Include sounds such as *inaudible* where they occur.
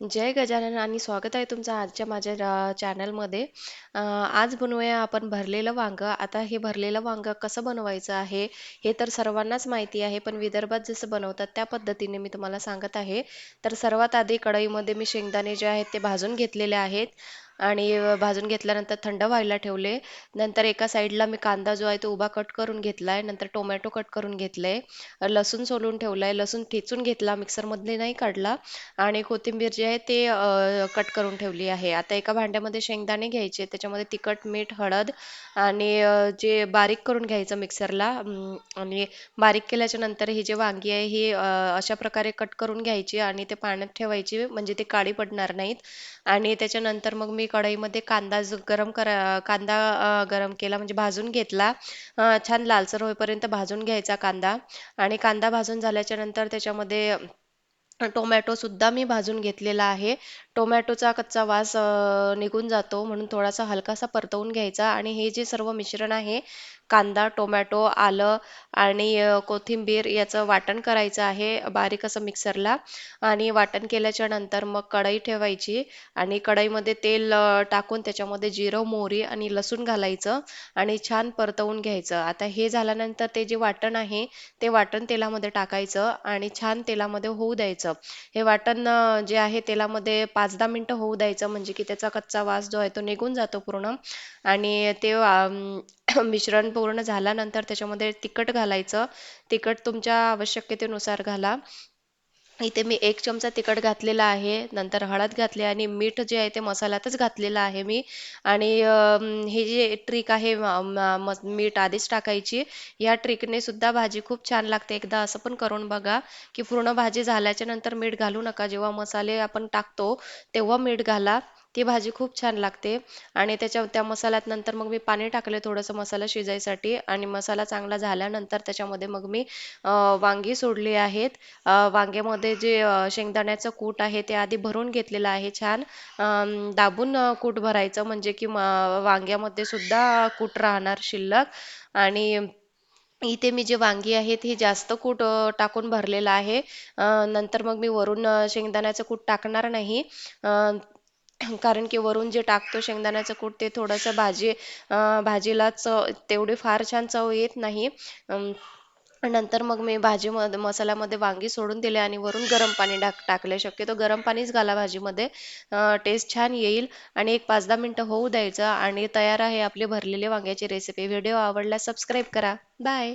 जय गजानन आणि स्वागत आहे तुमचं आजच्या माझ्या चॅनलमध्ये. आज बनवूया आपण भरलेलं वांगं. आता हे भरलेलं वांगं कसं बनवायचं आहे, हे तर सर्वांनाच माहिती आहे, पण विदर्भात जसं बनवतात त्या पद्धतीने मी तुम्हाला सांगत आहे. तर सर्वात आधी कढईमध्ये मी शेंगदाणे जे आहेत ते भाजून घेतलेले आहेत आणि भाजून घेतल्यानंतर थंड व्हायला ठेवले. नंतर एका साईडला मी कांदा जो आहे तो उभा कट करून घेतला आहे नंतर टोमॅटो कट करून घेतले. लसूण सोलून ठेवलाय. लसूण ठेचून घेतला, मिक्सरमधले नाही काढला आणि कोथिंबीर जी आहे ते कट करून ठेवली आहे. आता एका भांड्यामध्ये शेंगदाणे घ्यायचे, त्याच्यामध्ये तिखट, मीठ, हळद आणि जे बारीक करून घ्यायचं मिक्सरला आणि बारीक केल्याच्यानंतर ही जे वांगी आहे ही अशा प्रकारे कट करून घ्यायची आणि ते पाण्यात ठेवायची म्हणजे ते काळी पडणार नाहीत. आणि त्याच्यानंतर मग मी कढईमध्ये कांदा गरम करा कांदा गरम केला म्हणजे भाजून घेतला. छान लालसर होईपर्यंत भाजून घ्यायचा कांदा आणि कांदा भाजून झाल्याच्यानंतर त्याच्यामध्ये टोमॅटो सुद्धा मी भाजून घेतलेला आहे. टोमॅटोचा कच्चा वास निघून जातो म्हणून थोडासा हलकासा परतवून घ्यायचा आणि हे जे सर्व मिश्रण आहे कांदा, टोमॅटो, आलं आणि कोथिंबीर याचं वाटण करायचं आहे बारीक असं मिक्सरला आणि वाटण केल्याच्यानंतर मग कढई ठेवायची आणि कढईमध्ये तेल टाकून त्याच्यामध्ये जिरं, मोहरी आणि लसूण घालायचं आणि छान परतवून घ्यायचं. आता हे झाल्यानंतर ते जे वाटण आहे ते वाटण तेलामध्ये टाकायचं आणि छान तेलामध्ये होऊ द्यायचं. हे वाटण जे आहे तेलामध्ये पाच दहा मिनटं होऊ द्यायचं म्हणजे की त्याचा कच्चा वास जो आहे तो निघून जातो पूर्ण आणि ते *clears throat* मिश्रण पूर्ण झाल्यानंतर त्याच्यामध्ये तिखट घालायचं. तिखट तुमच्या आवश्यकतेनुसार घाला. इथे मी एक चमचा तिखट घातलेला आहे. नंतर हळद घातली आणि मीठ जे आहे ते मसाल्यातच घातलेलं आहे मी आणि हे जे ट्रिक आहे म- मीठ आधीच टाकायची. या ट्रिकने सुद्धा भाजी खूप छान लागते. एकदा असं पण करून बघा, की पूर्ण भाजी झाल्याच्यानंतर मीठ घालू नका. जेव्हा मसाले आपण टाकतो, तेव्हा मीठ घाला. ती भाजी खूप छान लागते. आणि त्याच्या त्या मसाल्यात नंतर मग मी पाणी टाकले थोडंसं मसाला शिजायसाठी. आणि मसाला चांगला झाल्यानंतर त्याच्यामध्ये मग मी वांगी सोडली आहेत. वांग्यामध्ये जे शेंगदाण्याचं कूट आहे ते आधी भरून घेतलेलं आहे छान. दाबून कूट भरायचं म्हणजे की म- वांग्यामध्ये सुद्धा कूट राहणार शिल्लक. आणि इथे मी जे वांगी आहेत ही जास्त कूट टाकून भरलेलं आहे. नंतर मग मी वरून शेंगदाण्याचं कूट टाकणार नाही. कारण की वरून जे टाकतो शेंगदाण्याचं कूट ते थोडंसं भाजी भाजीला चव तेवढी फार छान चव येत नाही. नंतर मग मी भाजीमध्ये मसाल्यामध्ये वांगी सोडून दिले आणि वरून गरम पाणी टाक टाकले. शक्यतो गरम पाणीच घाला भाजीमध्ये. टेस्ट छान येईल आणि एक पाच दहा मिनटं होऊ द्यायचं आणि तयार आहे आपली भरलेली वांग्याची रेसिपी व्हिडिओ आवडला सबस्क्राईब करा. बाय